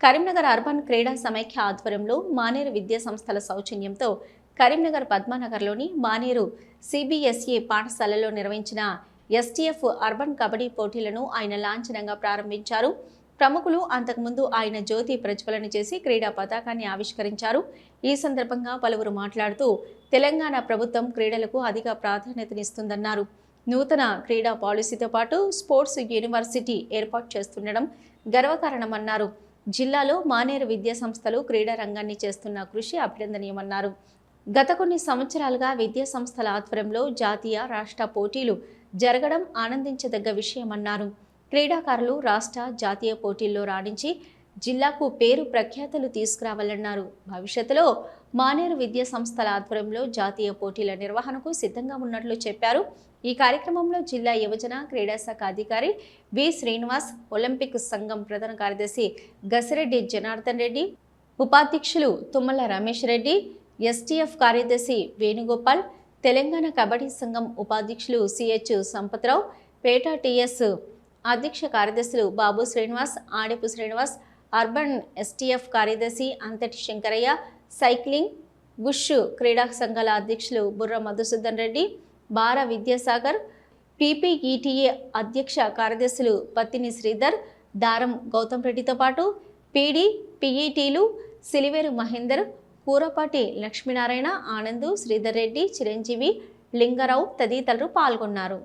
Karimnagar urban క్రీడా సమైక్య ఆధ్వర్యంలో మానేరు విద్యా సంస్థల సౌజన్యంతో కరీంనగర్ పద్మానగర్లోని మానేరు సిబిఎస్ఈ పాఠశాలలో నిర్వహించిన ఎస్టీఎఫ్ అర్బన్ కబడ్డీ పోటీలను ఆయన లాంఛనంగా ప్రారంభించారు. ప్రముఖులు అంతకుముందు ఆయన జ్యోతి ప్రజ్వలన చేసి క్రీడా పతాకాన్ని ఆవిష్కరించారు. ఈ సందర్భంగా పలువురు మాట్లాడుతూ తెలంగాణ ప్రభుత్వం క్రీడలకు అధిక ప్రాధాన్యతనిస్తుందన్నారు. నూతన క్రీడా పాలసీతో పాటు స్పోర్ట్స్ యూనివర్సిటీ ఏర్పాటు చేస్తుండడం గర్వకారణమన్నారు. జిల్లాలో మానేరు విద్యా సంస్థలు క్రీడా రంగాన్ని చేస్తున్న కృషి అభినందనీయమన్నారు. గత కొన్ని సంవత్సరాలుగా విద్యా సంస్థల ఆధ్వర్యంలో జాతీయ రాష్ట్ర పోటీలు జరగడం ఆనందించదగ్గ విషయమన్నారు. క్రీడాకారులు రాష్ట్ర జాతీయ పోటీల్లో రాణించి జిల్లాకు పేరు ప్రఖ్యాతలు తీసుకురావాలన్నారు. భవిష్యత్తులో మానేరు విద్యా సంస్థల ఆధ్వర్యంలో జాతీయ పోటీల నిర్వహణకు సిద్ధంగా ఉన్నట్లు చెప్పారు. ఈ కార్యక్రమంలో జిల్లా యువజన క్రీడా శాఖ అధికారి వి. శ్రీనివాస్ ఒలింపిక్ సంఘం ప్రధాన కార్యదర్శి గసిరెడ్డి జనార్దన్ రెడ్డి ఉపాధ్యక్షులు తుమ్మల రమేష్ రెడ్డి ఎస్టీఎఫ్ కార్యదర్శి వేణుగోపాల్ తెలంగాణ కబడ్డీ సంఘం ఉపాధ్యక్షులు సిహెచ్ సంపత్రావు పేటా టిఎస్ అధ్యక్ష కార్యదర్శులు బాబు శ్రీనివాస్ ఆడెపు శ్రీనివాస్ అర్బన్ ఎస్టీఎఫ్ కార్యదర్శి అంతటి శంకరయ్య సైక్లింగ్ బుష్ క్రీడా సంఘాల అధ్యక్షులు బుర్ర మధుసూదన్ రెడ్డి బార విద్యాసాగర్ పీపీఈటీఏ అధ్యక్ష కార్యదర్శులు పత్తిని శ్రీధర్ దారం గౌతమ్ రెడ్డితో పాటు పీడీ పీఈటీలు సిలివేరు మహేందర్ కూరపాటి లక్ష్మీనారాయణ ఆనంద్ శ్రీధర్ రెడ్డి చిరంజీవి లింగరావు తదితరులు పాల్గొన్నారు.